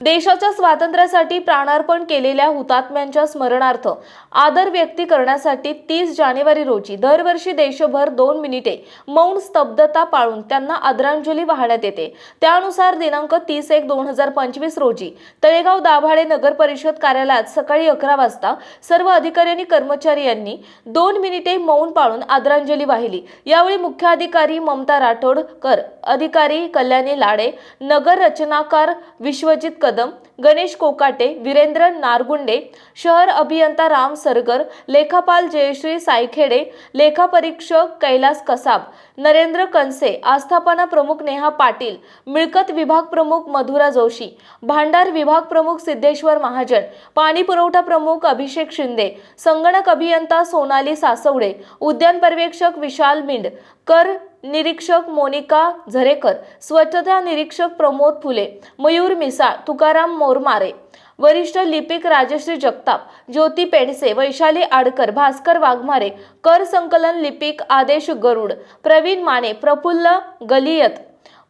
देशाच्या स्वातंत्र्यासाठी प्राणार्पण केलेल्या हुतात्म्यांच्या स्मरणार्थ आदर व्यक्ती करण्यासाठी तीस जानेवारी रोजी दरवर्षी देशभर दोन मिनिटे मौन स्तब्धता पाळून त्यांना आदरांजली वाहण्यात येते. त्यानुसार दिनांक तीस एक दोन हजार पंचवीस रोजी तळेगाव दाभाडे नगर परिषद कार्यालयात सकाळी अकरा वाजता सर्व अधिकारी आणि कर्मचारी यांनी दोन मिनिटे मौन पाळून आदरांजली वाहिली. यावेळी मुख्याधिकारी ममता राठोडकर अधिकारी कल्याणी लाडे नगर रचनाकार विश्वजित कदम गणेश कोकाटे वीरेंद्र नारगुंडे शहर अभियंता राम सरगर लेखापाल जयश्री सायखेडे लेखापरीक्षक कैलास कसाब नरेंद्र कनसे आस्थापना प्रमुख नेहा पाटील मिळकत विभाग प्रमुख मधुरा जोशी भांडार विभाग प्रमुख सिद्धेश्वर महाजन पाणी पुरवठा प्रमुख अभिषेक शिंदे संगणक अभियंता सोनाली सासवडे उद्यान पर्यवेक्षक विशाल मिंड कर निरीक्षक मोनिका झरेकर स्वच्छता निरीक्षक प्रमोद फुले मयूर मिसाळ तुकाराम मोरमारे वरिष्ठ लिपिक राजश्री जगताप ज्योती पेडसे वैशाली आडकर भास्कर वाघमारे कर संकलन लिपिक आदेश गरुड प्रवीण माने प्रफुल्ल गलियत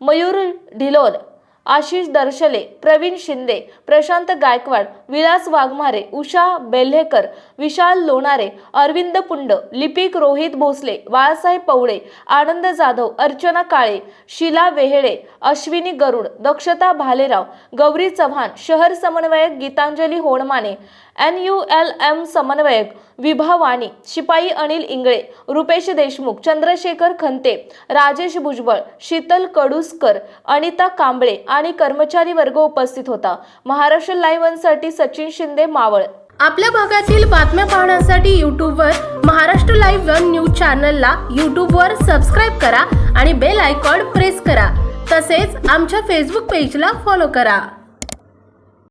मयूर ढिलोन आशिष दर्शले प्रवीण शिंदे प्रशांत गायकवाड विलास वाघमारे उषा बेल्हेकर विशाल लोणारे अरविंद पुंड लिपिक रोहित भोसले बाळासाहेब पवळे आनंद जाधव अर्चना काळे शिला वेहेळे अश्विनी गरुड दक्षता भालेराव गौरी चव्हाण शहर समन्वयक Geetanjali Honmane N U L M समन्वयक विभा वाणी शिपाई अनिल इंगळे रुपेश देशमुख चंद्रशेखर खंते राजेश भुजबळ शीतल कडुसकर अनिता कांबळे आणि कर्मचारी वर्ग उपस्थित होता. महाराष्ट्र लाईव्हसाठी सचिन शिंदे मावळ. आपल्या भागातील बातम्या पाहण्यासाठी यूट्यूबवर महाराष्ट्र लाईव्ह वन न्यूज चॅनलला यूट्यूबवर सबस्क्राईब करा आणि बेल आयकॉन प्रेस करा. तसेच आमच्या फेसबुक पेजला फॉलो करा.